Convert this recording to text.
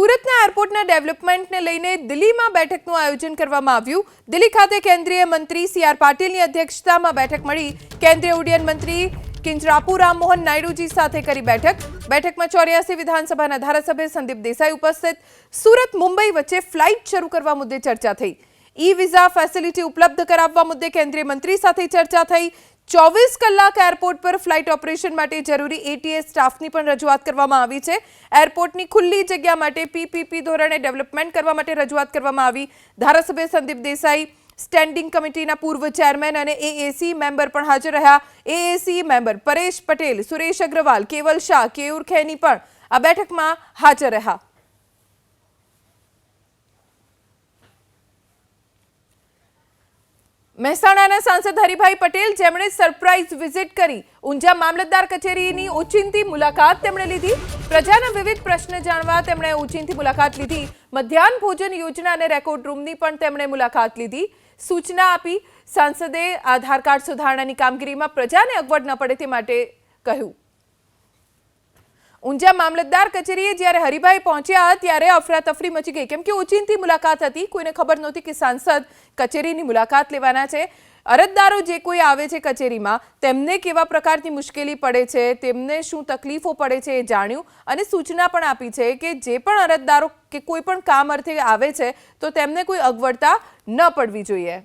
સુરતના એરપોર્ટના ડેવલપમેન્ટને લઈને દિલ્હીમાં બેઠકનું આયોજન કરવામાં આવ્યું. દિલ્હી ખાતે કેન્દ્રીય મંત્રી સી આર પાટીલની અધ્યક્ષતામાં બેઠક મળી. કેન્દ્રીય ઉડ્ડયન મંત્રી કિંજરાપુ રામમોહન નાયડુજી સાથે કરી બેઠક. બેઠકમાં ચોર્યાસી વિધાનસભાના ધારાસભ્ય સંદીપ દેસાઈ ઉપસ્થિત. સુરત મુંબઈ વચ્ચે ફ્લાઇટ શરૂ કરવા મુદ્દે ચર્ચા થઈ. ઈ વિઝા ફેસિલિટી ઉપલબ્ધ કરાવવા મુદ્દે કેન્દ્રીય મંત્રી સાથે ચર્ચા થઈ. ચોવીસ કલાક એરપોર્ટ પર ફ્લાઇટ ઓપરેશન માટે જરૂરી એટીએસ સ્ટાફની પણ રજૂઆત કરવામાં આવી છે. એરપોર્ટની ખુલ્લી જગ્યા માટે પીપીપી ધોરણે ડેવલપમેન્ટ કરવા માટે રજૂઆત કરવામાં આવી. ધારાસભ્ય સંદીપ દેસાઈ, સ્ટેન્ડિંગ કમિટીના પૂર્વ ચેરમેન અને એએસી મેમ્બર પણ હાજર રહ્યા. એએસી મેમ્બર પરેશ પટેલ, સુરેશ અગ્રવાલ, કેવલ શાહ, કેયુર ખેની પણ આ બેઠકમાં હાજર રહ્યા. મહેસાણાના સાંસદ હરિભાઈ પટેલ જેમણે સરપ્રાઇઝ વિઝિટ કરી. ઊંઝા મામલતદાર કચેરીની ઓચિંતી મુલાકાત તેમણે લીધી. પ્રજાના વિવિધ પ્રશ્ન જાણવા તેમણે ઓચિંતી મુલાકાત લીધી. મધ્યાહન ભોજન યોજના અને રેકોર્ડ રૂમની પણ તેમણે મુલાકાત લીધી. સૂચના આપી સાંસદે આધાર કાર્ડ સુધારણાની કામગીરીમાં પ્રજાને અગવડ ન પડે તે માટે કહ્યું. ઊંઝા મામલતદાર કચેરીએ જ્યારે હરિભાઈ પહોંચ્યા ત્યારે અફરાતફરી મચી ગઈ. કેમ કે ઓચિંતી મુલાકાત હતી. કોઈને ખબર નહોતી કે સાંસદ કચેરીની મુલાકાત લેવાના છે. અરજદારો જે કોઈ આવે છે કચેરીમાં, તેમને કેવા પ્રકારની મુશ્કેલી પડે છે, તેમને શું તકલીફો પડે છે એ જાણ્યું અને સૂચના પણ આપી છે કે જે પણ અરજદારો કે કોઈ પણ કામ અર્થે આવે છે, તો તેમને કોઈ અગવડતા ન પડવી જોઈએ.